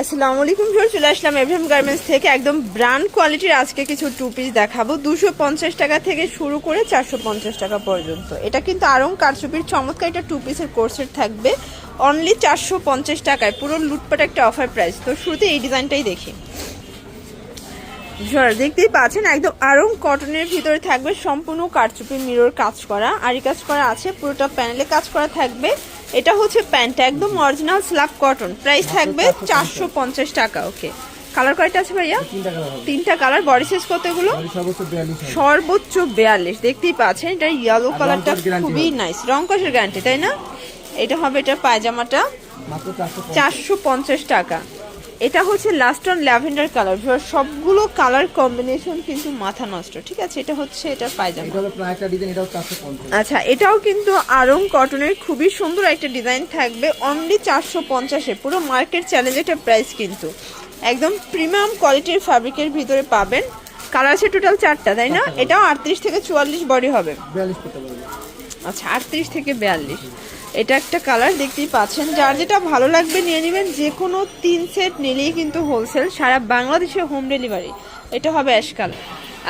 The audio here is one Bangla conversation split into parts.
আসসালামু আলাইকুম স্যার চলে আসলাম এভিএম গার্মেন্টস থেকে। একদম ব্র্যান্ড কোয়ালিটির আজকে কিছু টু পিস দেখাবো। দুশো পঞ্চাশ টাকা থেকে শুরু করে চারশো পঞ্চাশ টাকা পর্যন্ত। এটা কিন্তু আরং কারচুপির, চমৎকার একটা টু পিসের কোর্সের থাকবে। অনলি চারশো পঞ্চাশ টাকায়, পুরো লুটপাট একটা অফার প্রাইস তো শুরুতে এই ডিজাইনটাই দেখি। দেখতেই পাচ্ছেন একদম আরং কটনের ভিতরে থাকবে সম্পূর্ণ কারচুপি মিরর কাজ করা। আরি কাজ করা আছে পুরোটা প্যানেলে কাজ করা থাকবে। এটা হচ্ছে প্যান্টটা একদম অরিজিনাল স্ল্যাব কটন প্রাইস থাকবে চারশো পঞ্চাশ টাকা ওকে কালার কয়টা আছে ভাইয়া? তিনটা কালার বডি সাইজ কত এগুলো? সর্বোচ্চ বিয়াল্লিশ দেখতেই পাচ্ছেন এটা ইয়েলো কালারটা খুবই নাইস রং কষের গ্যারান্টি তাই না? এটা হবে এটা পায়জামাটা। চারশো চারশো পঞ্চাশ টাকা। এটা হচ্ছে লাস্ট অন ল্যাভেন্ডার কালার সবগুলো কালার কম্বিনেশন কিন্তু মাথা নষ্ট ঠিক আছে? এটা হচ্ছে এটা পায়জামা। এটা আচ্ছা এটাও কিন্তু আরং কটনের খুবই সুন্দর একটা ডিজাইন থাকবে অনলি চারশো পঞ্চাশে। পুরো মার্কেট চ্যালেঞ্জ একটা প্রাইস কিন্তু। একদম প্রিমিয়াম কোয়ালিটির ফ্যাব্রিকের ভিতরে পাবেন। কালার আছে টোটাল চারটা তাই না? এটাও আটত্রিশ থেকে চুয়াল্লিশ বডি হবে। আচ্ছা আটত্রিশ থেকে বিয়াল্লিশ। এটা একটা কালার দেখতেই পাচ্ছেন। যার যেটা ভালো লাগবে নিয়ে নেবেন যে কোনো তিন সেট নিলেই কিন্তু হোলসেল সারা বাংলাদেশে হোম ডেলিভারি এটা হবে অ্যাশ কালার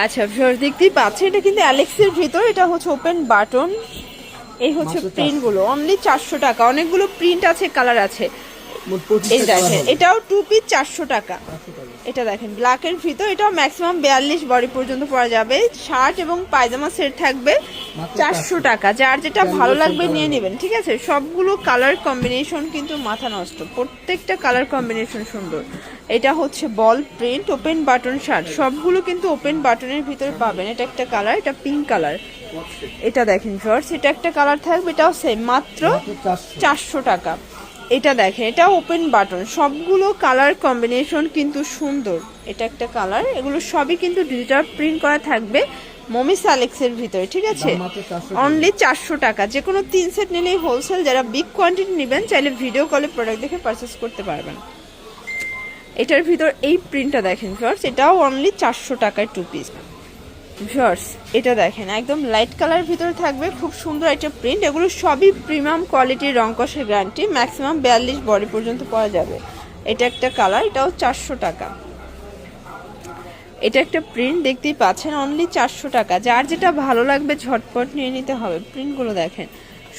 আচ্ছা ভিউয়ার দেখতেই পাচ্ছেন এটা কিন্তু অ্যালেক্সের ভিতর এটা হচ্ছে ওপেন বাটন এই হচ্ছে প্রিন্টগুলো অনলি চারশো টাকা। অনেকগুলো প্রিন্ট আছে কালার আছে। এই দেখেন এটাও টু পিস চারশো টাকা। এটা দেখেন ব্ল্যাকের ভিতর এটাও ম্যাক্সিমাম বিয়াল্লিশ বডি পর্যন্ত পরা যাবে। শার্ট এবং পায়জামা সেট থাকবে চারশো টাকা। যার যেটা ভালো লাগবে নিয়ে নেবেন ঠিক আছে? সবগুলো কালার কম্বিনেশন কিন্তু মাথা নষ্ট। প্রত্যেকটা কালার কম্বিনেশন সুন্দর। এটা হচ্ছে ball print open button shirt সবগুলো কিন্তু ওপেন বাটনের ভিতরে পাবেন। এটা একটা কালার এটা পিঙ্ক কালার এটা দেখেন শর্টস এটা একটা কালার থাকবে এটাও সেম মাত্র চারশো টাকা। এটা দেখেন এটা ওপেন বাটন সবগুলো কালার কম্বিনেশন কিন্তু সুন্দর। এটা একটা কালার এগুলো সবই কিন্তু ডিজিটাল প্রিন্ট করা থাকবে মমিস অ্যালেক্সের ভিতরে ঠিক আছে? অনলি চারশো টাকা। যে কোনো তিন সেট নিলেই হোলসেল যারা বিগ কোয়ান্টিটি নেবেন চাইলে ভিডিও কলে প্রোডাক্ট দেখে পারচেস করতে পারবেন। এটার ভিতর এই প্রিন্টটা দেখেন ফার্স এটাও অনলি চারশো টাকায় টু পিস ভিউয়ার্স, এটা দেখেন, একদম লাইট কালার ভিতরে থাকবে, খুব সুন্দর একটা প্রিন্ট এগুলো সবই প্রিমিয়াম কোয়ালিটির রং কষের গ্যারান্টি ম্যাক্সিমাম বিয়াল্লিশ বডি পর্যন্ত পাওয়া যাবে। এটা একটা কালার এটাও চারশো টাকা। এটা একটা প্রিন্ট দেখতেই পাচ্ছেন অনলি চারশো টাকা। যার যেটা ভালো লাগবে, ঝটপট নিয়ে নিতে হবে। প্রিন্টগুলো দেখেন,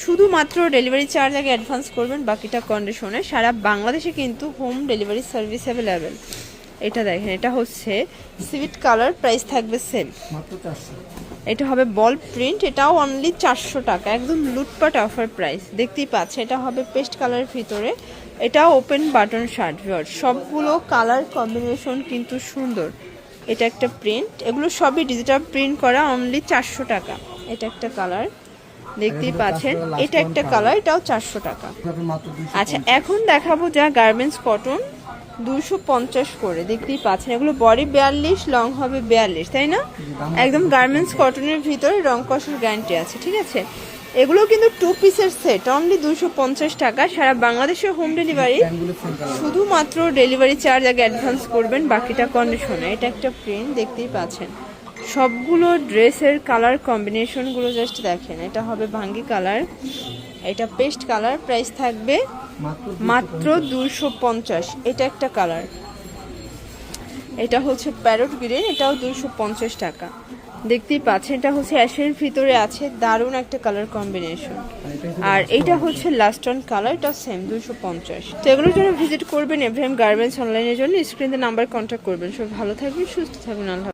শুধুমাত্র ডেলিভারি চার্জ আগে অ্যাডভান্স করবেন, বাকিটা কন্ডিশনে সারা বাংলাদেশে কিন্তু হোম ডেলিভারি সার্ভিস অ্যাভেলেবেল এটা দেখেন এটা হচ্ছে সিভিট কালার প্রাইস থাকবে সেম এটা হবে বল প্রিন্ট এটাও অনলি চারশো টাকা একদম লুটপাট অফার প্রাইস দেখতেই পাচ্ছে এটা হবে পেস্ট কালারের ভিতরে। এটা ওপেন বাটন শার্ট ভিওর সবগুলো কালার কম্বিনেশন কিন্তু সুন্দর। এটা একটা প্রিন্ট এগুলো সবই ডিজিটাল প্রিন্ট করা অনলি চারশো টাকা। এটা একটা কালার দেখতেই পাচ্ছেন এটা একটা কালার এটাও চারশো টাকা। আচ্ছা এখন দেখাবো যা গার্মেন্টস কটন দুশো পঞ্চাশ করে, দেখতেই পাচ্ছেন। এগুলো বডি বিয়াল্লিশ লং হবে বিয়াল্লিশ, তাই না? একদম গার্মেন্টস কটনের ভিতরে রং কষার গ্যারান্টি আছে, ঠিক আছে? এগুলো কিন্তু টু পিসের সেট অনলি দুশো পঞ্চাশ টাকা। সারা বাংলাদেশে হোম ডেলিভারি শুধুমাত্র ডেলিভারি চার্জ আগে অ্যাডভান্স করবেন, বাকিটা কন্ডিশনে এটা একটা প্রিন্ট দেখতেই পাচ্ছেন। সবগুলো ড্রেসের কালার কম্বিনেশনগুলো জাস্ট দেখেন। এটা হবে ভাঙ্গি কালার, এটা পেস্ট কালার, প্রাইস থাকবে মাত্র দুশো পঞ্চাশ। এটা একটা কালার। এটা হচ্ছে প্যারট গ্রিন, এটাও দুশো পঞ্চাশ টাকা। দেখতেই পাচ্ছেন, এটা হচ্ছে অ্যাশের ভিতরে আছে, দারুণ একটা কালার কম্বিনেশন। আর এটা হচ্ছে লাস্ট অন কালার এটা সেম দুশো পঞ্চাশ। তো এগুলোর জন্য ভিজিট করবেন এভরিএম গার্মেন্টস অনলাইনের জন্য স্ক্রিনে নাম্বার কন্ট্যাক্ট করবেন। সব ভালো থাকবেন, সুস্থ থাকবেন, আল্লাহ